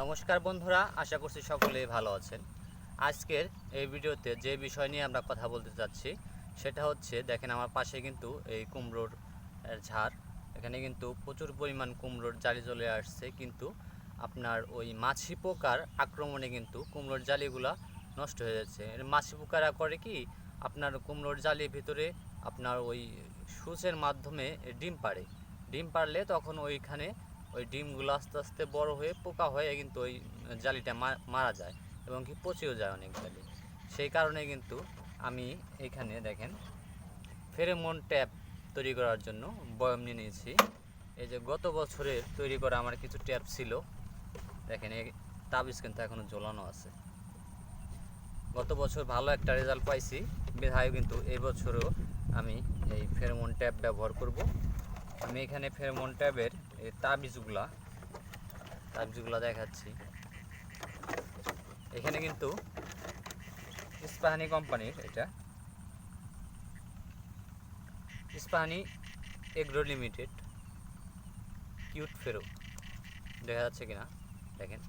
নমস্কার বন্ধুরা, আশা করছি সকলেই ভালো আছেন। আজকের এই ভিডিওতে যে বিষয় নিয়ে আমরা কথা বলতে চাচ্ছি সেটা হচ্ছে, দেখেন আমার পাশে কিন্তু এই কুমড়োর ঝাড়। এখানে কিন্তু প্রচুর পরিমাণ কুমড়োর জালি চলে আসছে, কিন্তু আপনার ওই মাছি পোকার আক্রমণে কিন্তু কুমড়োর জালিগুলা নষ্ট হয়ে যাচ্ছে। মাছি পোকারা করে কি, আপনার কুমড়োর জালির ভিতরে আপনার ওই সূচের মাধ্যমে ডিম পাড়ে। ডিম পারলে তখন ওইখানে ওই ডিমগুলো আস্তে আস্তে বড় হয়ে পোকা হয়ে কিন্তু ওই জালিটা মারা যায় এবং কি পচেও যায় অনেক জালি। সেই কারণে কিন্তু আমি এখানে দেখেন ফেরেমন ট্যাপ তৈরি করার জন্য বয়ম নিয়ে নিয়েছি। এই যে গত বছরের তৈরি করা আমার কিছু ট্যাপ ছিল, দেখেন এই তাবিজ কিন্তু এখনও ঝোলানো আছে। গত বছর ভালো একটা রেজাল্ট পাইছি বিধায় কিন্তু এই বছরও আমি এই ফেরোমন ট্যাপ ব্যবহার করব। আমি এখানে ফেরোমন ট্যাবের এই তাবিজগুলা তাবিজগুলা দেখাচ্ছি। এখানে কিন্তু ইস্পাহানি কোম্পানির এটা, ইস্পাহানি এগ্রো লিমিটেড, কিউট ফেরো, দেখা যাচ্ছে কিনা? দেখেন।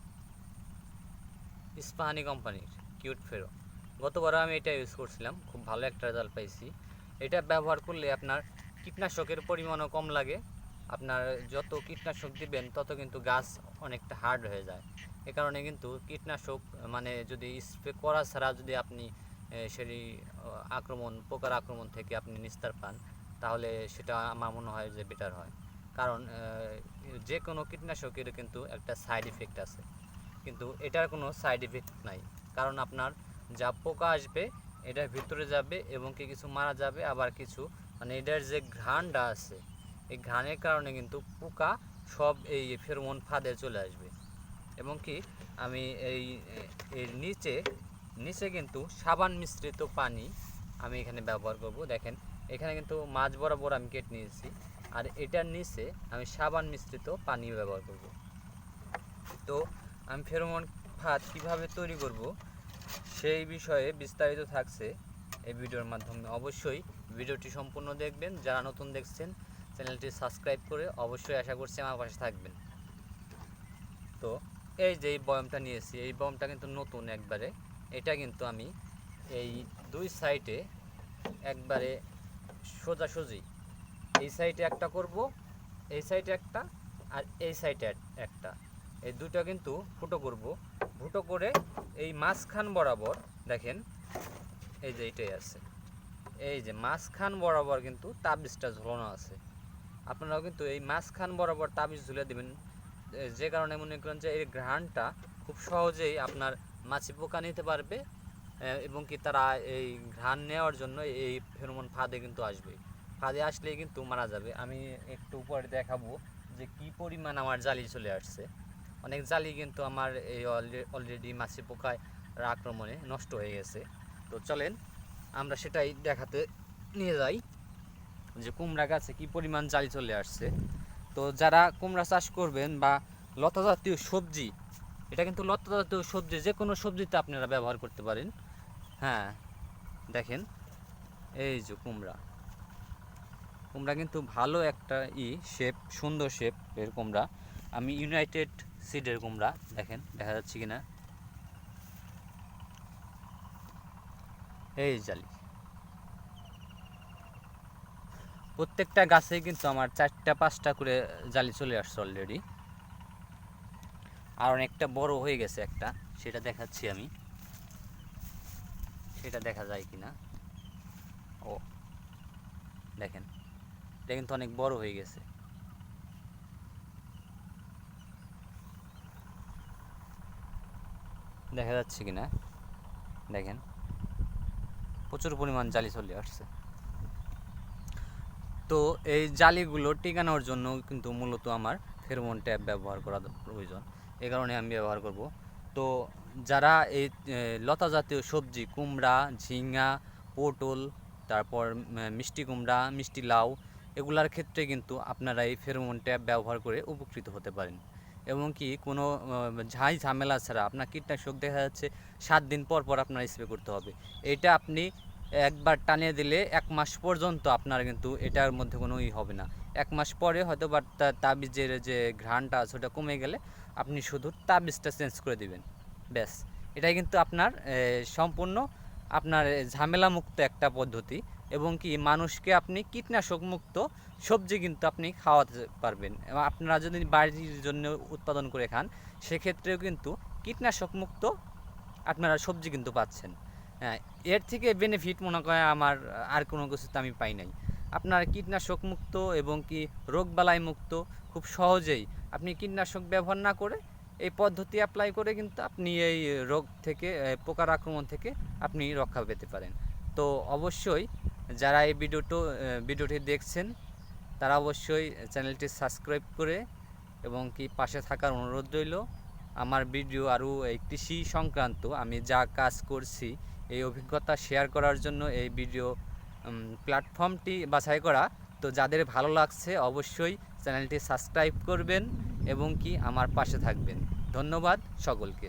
ইস্পাহানি কোম্পানির কিউট ফেরো। গতবার আমি এটা ইউজ করছিলাম, খুব ভালো একটা রেজাল্ট পাইছি। এটা ব্যবহার করলে আপনার কীটনাশকের পরিমাণও কম লাগে। আপনার যত কীটনাশক দিবেন, তত কিন্তু গাছ অনেকটা হার্ড হয়ে যায়। এ কারণে কিন্তু কীটনাশক মানে যদি স্প্রে করা ছাড়া যদি আপনি সেই আক্রমণ, পোকার আক্রমণ থেকে আপনি নিস্তার পান, তাহলে সেটা আমার মনে হয় যে বেটার হয়। কারণ যে কোনো কীটনাশকের কিন্তু একটা সাইড ইফেক্ট আছে। কিন্তু এটার কোনো সাইড ইফেক্ট নাই। কারণ আপনার যা পোকা আসবে, এটার ভিতরে যাবে এবং কি কিছু মারা যাবে, আবার কিছু মানে এটার যে ঘ্রাণটা আছে, এই ঘ্রাণের কারণে কিন্তু পোকা সব এই ফেরোমন ফাঁদে চলে আসবে। এবং কি আমি এই, এর নিচে নিচে কিন্তু সাবান মিশ্রিত পানি আমি এখানে ব্যবহার করব। দেখেন, এখানে কিন্তু মাছ বরাবর আমি কেটে নিয়েছি। আর এটার নিচে আমি সাবান মিশ্রিত পানি ব্যবহার করব। তো আমি ফেরোমন ফাঁদ কীভাবে তৈরি করব, সেই বিষয়ে বিস্তারিত থাকছে এই ভিডিওর মাধ্যমে অবশ্যই ভিডিওটি সম্পূর্ণ দেখবেন। যারা নতুন দেখছেন, চ্যানেলটি সাবস্ক্রাইব করে অবশ্যই আশা করছি আমার পাশে থাকবেন। তো এই যে এই বয়মটা নিয়েছি, এই বয়মটা কিন্তু নতুন একবারে। এটা কিন্তু আমি এই দুই সাইডে একবারে সোজাসুজি। এই সাইডে একটা করব, এই সাইডে একটা আর এই সাইডে একটা। এই দুটো কিন্তু ফুটো করব। ফুটো করে এই মাঝখান বরাবর দেখেন এই যে এইটাই আছে। এই যে মাঝখান বরাবর কিন্তু তাবিজটা ঝোলানো আছে। আপনারাও কিন্তু এই মাঝখান বরাবর তাবিজ ঝুলে দেবেন। যে কারণে মনে করেন যে এই ঘ্রাণটা খুব সহজেই আপনার মাছি পোকা নিতে পারবে এবং কি তারা এই ঘ্রাণ নেওয়ার জন্য এই ফেরোমন ফাঁদে কিন্তু আসবে। ফাঁদে আসলেই কিন্তু মারা যাবে। আমি একটু উপরে দেখাবো যে কি পরিমাণ আমার জালি চলে আসছে। অনেক জালি কিন্তু আমার এই অলরেডি মাছি পোকায় আক্রমণে নষ্ট হয়ে গেছে। তো চলেন, আমরা সেটাই দেখাতে নিয়ে যাই যে কুমড়া গাছে কি পরিমাণ জালি চলে আসছে। তো যারা কুমড়া চাষ করবেন বা লতা জাতীয় সবজি, এটা কিন্তু লতা জাতীয় সবজি যে কোনো সবজিতে আপনারা ব্যবহার করতে পারেন। হ্যাঁ দেখেন, এই যে কুমড়া। কুমড়া কিন্তু ভালো একটা ই শেপ সুন্দর শেপ এর কুমড়া। আমি ইউনাইটেড সিডের কুমড়া, দেখেন, দেখা যাচ্ছে কিনা? এই জালি। প্রত্যেকটা গাছে কিন্তু আমার চারটা, পাঁচটা করে জালি চলে আসছে অলরেডি আর অনেকটা বড় হয়ে গেছে একটা, সেটা দেখাচ্ছি আমি। সেটা দেখা যায় কিনা? ও, দেখেন, এটা কিন্তু অনেক বড় হয়ে গেছে। দেখা যাচ্ছে কিনা? দেখেন। প্রচুর পরিমাণ জালি চলে আসছে। তো এই জালিগুলো টিকানোর জন্য কিন্তু মূলত আমার ফেরোমন ট্যাপ ব্যবহার করা প্রয়োজন। এ কারণে আমি ব্যবহার করব। তো যারা এই লতা জাতীয় সবজি, কুমড়া ঝিঙ্গা পটল, তারপর মিষ্টি কুমড়া, মিষ্টি লাউ, এগুলার ক্ষেত্রে কিন্তু আপনারা এই ফেরোমন ট্যাপ ব্যবহার করে উপকৃত হতে পারেন। এবং কি কোনো ঝাই ঝামেলা ছাড়া আপনার কীটনাশক দেখা যাচ্ছে সাত দিন পর পর আপনার স্প্রে করতে হবে। এটা আপনি একবার টানিয়ে দিলে এক মাস পর্যন্ত আপনার কিন্তু এটার মধ্যে কোনো ই হবে না। এক মাস পরে হয়তো বা তা- তাবিজের যে ঘ্রাণটা আছে ওটা কমে গেলে আপনি শুধু তাবিজটা চেঞ্জ করে দিবেন। ব্যাস। এটাই কিন্তু আপনার সম্পূর্ণ আপনার ঝামেলামুক্ত একটা পদ্ধতি। এবং কি মানুষকে আপনি কীটনাশক মুক্ত সবজি কিন্তু আপনি খাওয়াতে পারবেন। এবং আপনারা যদি বাড়ির জন্য উৎপাদন করে খান, সেক্ষেত্রেও কিন্তু কীটনাশক মুক্ত আপনারা সবজি কিন্তু পাচ্ছেন। হ্যাঁ এর থেকে বেনিফিট মনে করেন আমার আর কোনো কিছুতে আমি পাই নাই। আপনার কীটনাশক মুক্ত এবং কি রোগবালাই মুক্ত খুব সহজেই আপনি কীটনাশক ব্যবহার না করে এই পদ্ধতি অ্যাপ্লাই করে কিন্তু আপনি এই রোগ থেকে পোকার আক্রমণ থেকে আপনি রক্ষা পেতে পারেন। তো অবশ্যই যারা এই ভিডিওটো ভিডিওটি দেখছেন, তারা অবশ্যই চ্যানেলটি সাবস্ক্রাইব করে এবং কি পাশে থাকার অনুরোধ রইল। আমার ভিডিও আরও এই কৃষি সংক্রান্ত, আমি যা কাজ করছি, এই অভিজ্ঞতা শেয়ার করার জন্য এই ভিডিও প্ল্যাটফর্মটি বাছাই করা। তো যাদের ভালো লাগছে, অবশ্যই চ্যানেলটি সাবস্ক্রাইব করবেন এবং কি আমার পাশে থাকবেন। ধন্যবাদ সকলকে।